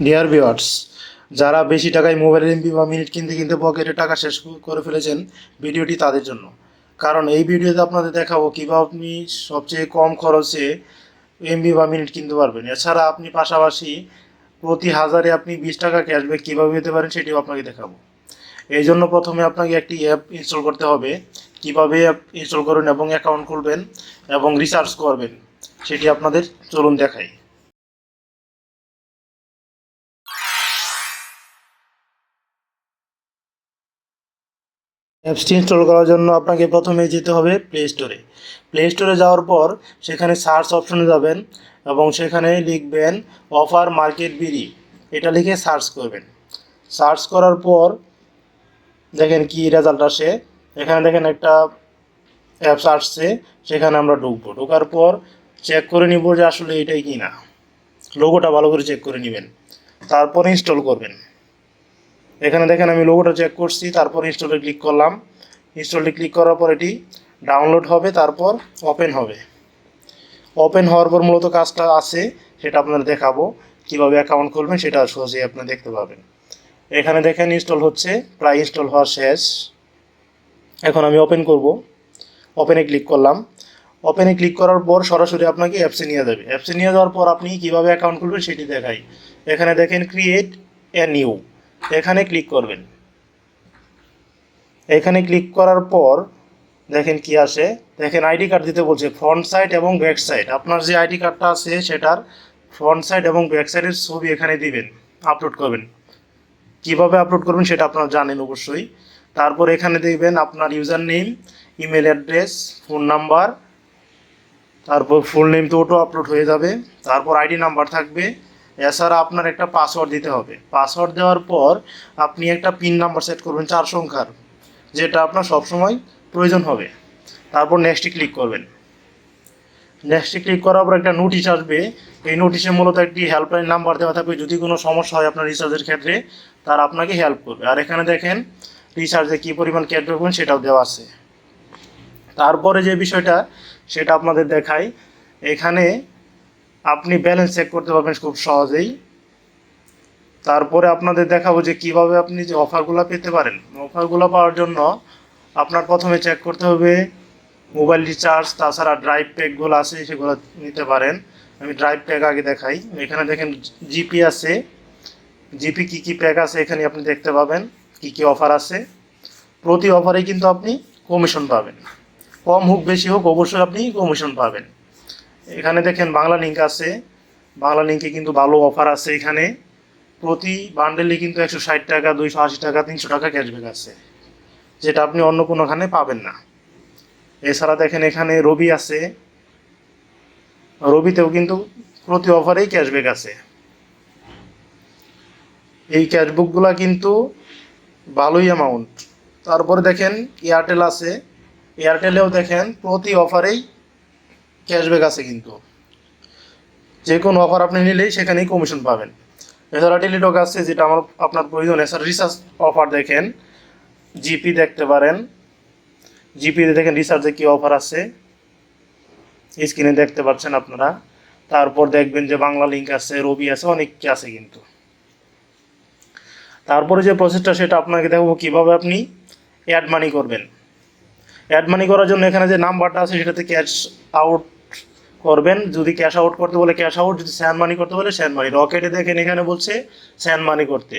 Deer viewers যারা বেশি টাকায় মোবাইল এমবি বা মিনিট কিনতে কিনতে পকেটে টাকা শেষ করে ফেলেছেন ভিডিওটি তাদের জন্য। কারণ এই ভিডিওতে আপনাদের দেখাবো কীভাবে আপনি সবচেয়ে কম খরচে এমবি বা মিনিট কিনতে পারবেন। এছাড়া আপনি পাশাপাশি প্রতি হাজারে আপনি বিশ টাকা ক্যাশব্যাক কীভাবে পেতে পারেন সেটিও আপনাকে দেখাবো। এই জন্য প্রথমে আপনাকে একটি অ্যাপ ইনস্টল করতে হবে। কীভাবে অ্যাপ ইনস্টল করবেন এবং অ্যাকাউন্ট খুলবেন এবং রিচার্জ করবেন, সেটি আপনাদের চলুন দেখাই। অ্যাপসটি ইনস্টল করার জন্য আপনাকে প্রথমে যেতে হবে প্লে স্টোরে প্লে স্টোরে যাওয়ার পর সেখানে সার্চ অপশনে যাবেন এবং সেখানে লিখবেন অফার মার্কেট বিডি এটা লিখে সার্চ করবেন। সার্চ করার পর দেখেন কি রেজাল্ট আসে। এখানে দেখেন একটা অ্যাপস আসছে, সেখানে আমরা ঢুকবো। ঢোকার পর চেক করে নিব যে আসলে এটাই কি না লোগোটা ভালো করে চেক করে নেবেন। তারপর ইনস্টল করবেন। এখানে দেখেন আমি লোগোটা চেক করছি, তারপর ইনস্টলে ক্লিক করলাম। ইনস্টলে ক্লিক করার পর এটি ডাউনলোড হবে, তারপর ওপেন হবে। ওপেন হওয়ার পর মূলত কাজটা আছে, সেটা আপনাদের দেখাবো। কীভাবে অ্যাকাউন্ট খুলবেন সেটা সহজেই আপনি দেখতে পাবেন। এখানে দেখেন ইনস্টল হচ্ছে, প্রায় ইনস্টল হওয়ার শেষ। এখন আমি ওপেন করব। ওপেনে ক্লিক করলাম। ওপেনে ক্লিক করার পর সরাসরি আপনাকে অ্যাপসে নিয়ে যাবে। অ্যাপসে নিয়ে যাওয়ার পর আপনি কীভাবে অ্যাকাউন্ট খুলবেন সেটি দেখাই। এখানে দেখেন ক্রিয়েট এ নিউ এখানে ক্লিক করবেন। এখানে ক্লিক করার পর দেখেন কি আসে। দেখেন আইডি কার্ড দিতে বলছে ফ্রন্ট সাইড এবং ব্যাক সাইড আপনার যে আইডি কার্ডটা আছে সেটার ফ্রন্ট সাইড এবং ব্যাক সাইডের ছবি এখানে দিবেন আপলোড করবেন। কীভাবে আপলোড করবেন সেটা আপনারা জানেন অবশ্যই। তারপর এখানে দেখবেন আপনার user name email address phone number তারপর ফুল নেম তো ওটো আপলোড হয়ে যাবে। তারপর আইডি নাম্বার থাকবে। এছাড়া আপনার একটা পাসওয়ার্ড দিতে হবে। পাসওয়ার্ড দেওয়ার পর আপনি একটা পিন নাম্বার সেট করবেন চার সংখ্যার, যেটা আপনার সবসময় প্রয়োজন হবে। তারপর নেক্সটে ক্লিক করবেন। নেক্সটে ক্লিক করার পর একটা নোটিশ আসবে। এই নোটিশে মূলত একটি হেল্পলাইন নাম্বার দেওয়া থাকবে। যদি কোনো সমস্যা হয় আপনার রিচার্জের ক্ষেত্রে, তারা আপনাকে হেল্প করবে। আর এখানে দেখেন রিচার্জে কী পরিমাণ করবেন সেটাও দেওয়া আছে। তারপরে যে বিষয়টা, সেটা আপনাদের দেখাই। এখানে আপনি ব্যালেন্স চেক করতে পারবেন খুব সহজেই। তারপরে আপনাদের দেখাবো যে কীভাবে আপনি যে অফারগুলো পেতে পারেন। অফারগুলো পাওয়ার জন্য আপনার প্রথমে চেক করতে হবে মোবাইল রিচার্জ তাছাড়া ড্রাইভ প্যাকগুলো আছে, সেগুলো নিতে পারেন। আমি ড্রাইভ প্যাক আগে দেখাই। এখানে দেখেন জিপি আছে। জিপি কী কী প্যাক আছে এখানে আপনি দেখতে পাবেন, কী কী অফার আছে। প্রতি অফারে কিন্তু আপনি কমিশন পাবেন। কম হোক, বেশি হোক, অবশ্যই আপনি কমিশন পাবেন। এখানে দেখেন বাংলা লিঙ্ক আছে। বাংলা লিঙ্কে কিন্তু ভালো অফার আছে এখানে। প্রতি বান্ডেলে কিন্তু একশো ষাট টাকা, দুইশো আশি টাকা, তিনশো টাকা ক্যাশব্যাক আছে। যেটা আপনি অন্য কোনোখানে পাবেন না। এছাড়া দেখেন এখানে রবি আছে। রবিতেও কিন্তু প্রতি অফারেই ক্যাশব্যাক আছে। এই ক্যাশবুকগুলা কিন্তু ভালোই অ্যামাউন্ট তারপরে দেখেন এয়ারটেল আছে। এয়ারটেলেও দেখেন প্রতি অফারেই ক্যাশব্যাক আছে কিন্তু। যে কোনো অফার আপনি নিলেই সেখানেই কমিশন পাবেন। এছাড়া টেলিটক আছে, যেটা আমার, আপনার প্রয়োজন। এছাড়া রিচার্জ অফার দেখেন জিপি দেখতে পারেন। জিপিতে দেখেন রিচার্জে কী অফার আছে। স্ক্রিনে দেখতে পাচ্ছেন আপনারা। তারপর দেখবেন যে বাংলা লিঙ্ক আছে রবি আছে, অনেক আছে কিন্তু। তারপরে যে প্রসেসটা সেটা আপনাকে দেখাবো কীভাবে আপনি অ্যাড মানি করবেন। অ্যাড মানি করার জন্য এখানে যে নাম্বারটা আছে, সেটাতে ক্যাশ আউট করবেন, যদি ক্যাশ আউট করতে বলে ক্যাশ আউট যদি স্যান মানি করতে বলে স্যান মানি রকেটে দেখেন এখানে বলছে স্যান মানি করতে।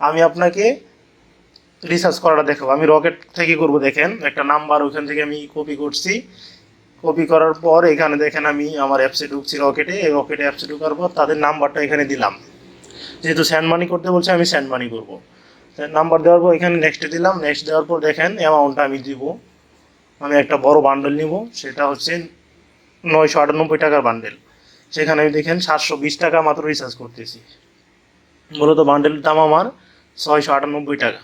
আমি আপনাকে রিসার্চ করাটা দেখাবো। আমি রকেট থেকে করব, দেখেন। একটা নাম্বার ওখান থেকে আমি কপি করছি। কপি করার পর এখানে দেখেন আমি আমার অ্যাপসে ঢুকছি রকেটে এই রকেটে অ্যাপসে ঢুকার পর তাদের নাম্বারটা এখানে দিলাম। যেহেতু স্যান্ড মানি করতে বলছে, আমি স্যান্ড মানি করব। নাম্বার দেওয়ার পর এখানে নেক্সটে দিলাম। নেক্সট দেওয়ার পর দেখেন অ্যামাউন্টটা আমি দিব। আমি একটা বড় বান্ডেল নিব। সেটা হচ্ছে নয়শো আটানব্বই টাকার বান্ডেল সেখানে আমি দেখেন সাতশো বিশ টাকা মাত্র রিচার্জ করতেছি। মূলত বান্ডেলের দাম আমার ছয়শো আটানব্বই টাকা।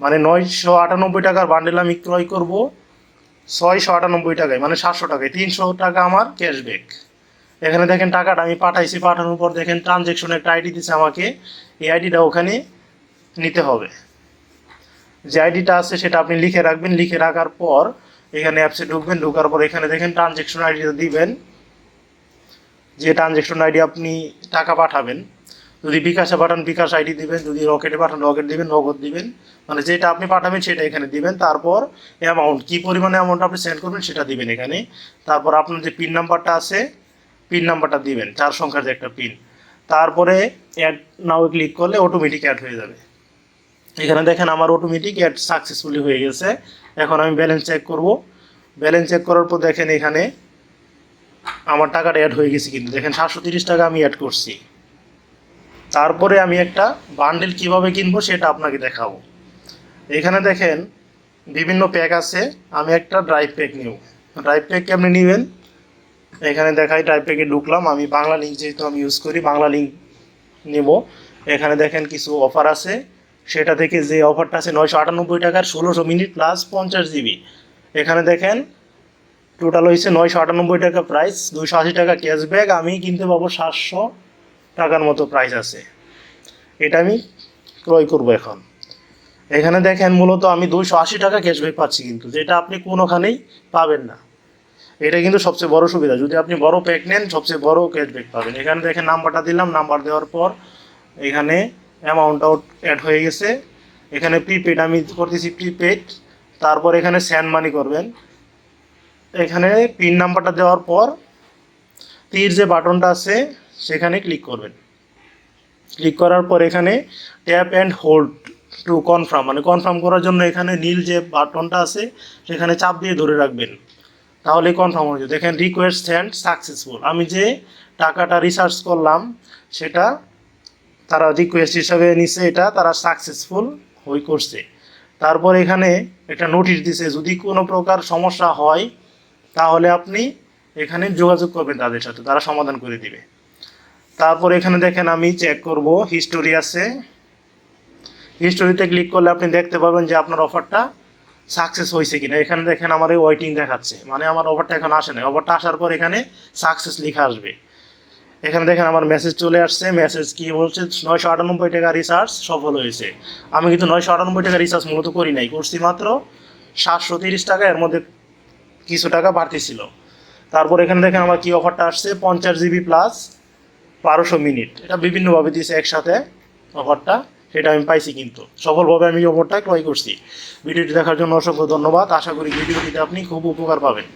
মানে নয়শো আটানব্বই টাকার বান্ডেল আমি ক্রয় করব ছয়শো আটানব্বই টাকায় মানে সাতশো টাকায়। তিনশো টাকা আমার ক্যাশব্যাক এখানে দেখেন টাকাটা আমি পাঠাইছি, পাঠানোর পর দেখেন ট্রানজ্যাকশনে একটা আইডি দিচ্ছে আমাকে। এই আইডিটা ওখানে নিতে হবে। যে আইডিটা আছে সেটা আপনি লিখে রাখবেন। লিখে রাখার পর এখানে অ্যাপসে ঢুকবেন, ঢোকার পর এখানে দেখেন ট্রানজেকশন আইডিটা দিবেন। যে ট্রানজেকশন আইডি আপনি টাকা পাঠাবেন, যদি বিকাশে পাঠান, বিকাশ আইডি দিবেন, যদি রকেটে পাঠান, রকেট দিবেন, নগদ দিবেন। মানে যেটা আপনি পাঠাবেন, সেটা এখানে দিবেন। তারপর অ্যামাউন্ট কী পরিমাণে অ্যামাউন্ট আপনি সেন্ড করবেন, সেটা দিবেন এখানে। তারপর আপনার যে পিন নাম্বারটা আছে পিন নাম্বারটা দিবেন চার সংখ্যার যে একটা পিন তারপরে অ্যাড নাও ক্লিক করলে অটোমেটিক অ্যাড হয়ে যাবে। এখানে দেখেন আমার অটোমেটিক অ্যাড সাকসেসফুলি হয়ে গেছে। এখন আমি ব্যালেন্স চেক করব। ব্যালেন্স চেক করার পর দেখেন এখানে আমার টাকাটা অ্যাড হয়ে গেছে কিন্তু দেখেন সাতশো তিরিশ টাকা আমি অ্যাড করছি। তারপরে আমি একটা বান্ডেল কীভাবে কিনবো সেটা আপনাকে দেখাবো। এখানে দেখেন বিভিন্ন প্যাক আছে। আমি একটা ড্রাইভ প্যাক নিব। ড্রাইভ প্যাক আপনি নেবেন। এখানে দেখাই ড্রাইভ প্যাকে ঢুকলাম। আমি বাংলা লিঙ্ক যেহেতু আমি ইউজ করি, বাংলা লিঙ্ক নেব। এখানে দেখেন কিছু অফার আছে। সেটা থেকে যে অফারটা আছে নয়শো আটানব্বই টাকার ষোলোশো মিনিট প্লাস পঞ্চাশ জিবি এখানে দেখেন টোটাল হয়েছে নয়শো আটানব্বই টাকা প্রাইস দুইশো আশি টাকা ক্যাশব্যাক আমি কিনতে পাবো সাতশো টাকার মতো প্রাইস আছে। এটা আমি ক্রয় করব এখন। এখানে দেখেন মূলত আমি দুইশো আশি টাকা ক্যাশব্যাক পাচ্ছি কিন্তু, যেটা আপনি কোনোখানেই পাবেন না। এটা কিন্তু সবচেয়ে বড় সুবিধা, যদি আপনি বড় প্যাক নেন, সবচেয়ে বড় ক্যাশব্যাক পাবেন। এখানে দেখেন নাম্বারটা দিলাম নাম্বার দেওয়ার পর এখানে অ্যামাউন্টটাও অ্যাড হয়ে গেছে। এখানে প্রিপেড আমি করতেছি প্রিপেড তারপর এখানে স্যান্ড মানি করবেন। এখানে পিন নাম্বারটা দেওয়ার পর তীর যে বাটনটা আছে, সেখানে ক্লিক করবেন। ক্লিক করার পর এখানে tap and hold to confirm মানে কনফার্ম করার জন্য এখানে নীল যে বাটনটা আছে, সেখানে চাপ দিয়ে ধরে রাখবেন। তাহলে কনফার্ম হয়ে যাবে। দেখেন রিকোয়েস্ট সেন্ড সাকসেসফুল আমি যে টাকাটা রিসার্চ করলাম, সেটা তারা রিকোয়েস্ট হিসাবে নিছে এটা, তারা সাকসেসফুল হই করছে তারপর এখানে একটা নোটিশ দিছে, যদি কোনো প্রকার সমস্যা হয়, তাহলে আপনি এখানে যোগাযোগ করবেন তাদের সাথে, তারা সমাধান করে দিবে। তারপর এখানে দেখেন আমি চেক করব হিস্টোরি আছে। হিস্টোরিতে ক্লিক করলে আপনি দেখতে পাবেন যে আপনার অফারটা সাকসেস হয়েছে কিনা। এখানে দেখেন আমার এই ওয়েটিং দেখাচ্ছে। মানে আমার অফারটা এখন আসে না অফারটা আসার পর এখানে সাকসেস লেখা আসবে। এখানে দেখেন আমার মেসেজ চলে আসছে মেসেজ কি বলছে? নয়শো আটানব্বই টাকা রিচার্জ সফল হয়েছে। আমি কিন্তু নয়শো আটানব্বই টাকা রিচার্জ মূলত করি নাই, করছি মাত্র সাতশো তিরিশ টাকা, এর মধ্যে কিছু টাকা বাড়তি ছিল। তারপর এখানে দেখেন আমার কি অফারটা আসছে? পঞ্চাশ জিবি প্লাস বারোশো মিনিট এটা বিভিন্নভাবে দিয়েছে একসাথে অফারটা সেটা আমি পাইছি কিন্তু। সফলভাবে আমি অফারটা ক্রয় করছি। ভিডিওটি দেখার জন্য অসংখ্য ধন্যবাদ। আশা করি ভিডিওটিতে আপনি খুব উপকার পাবেন।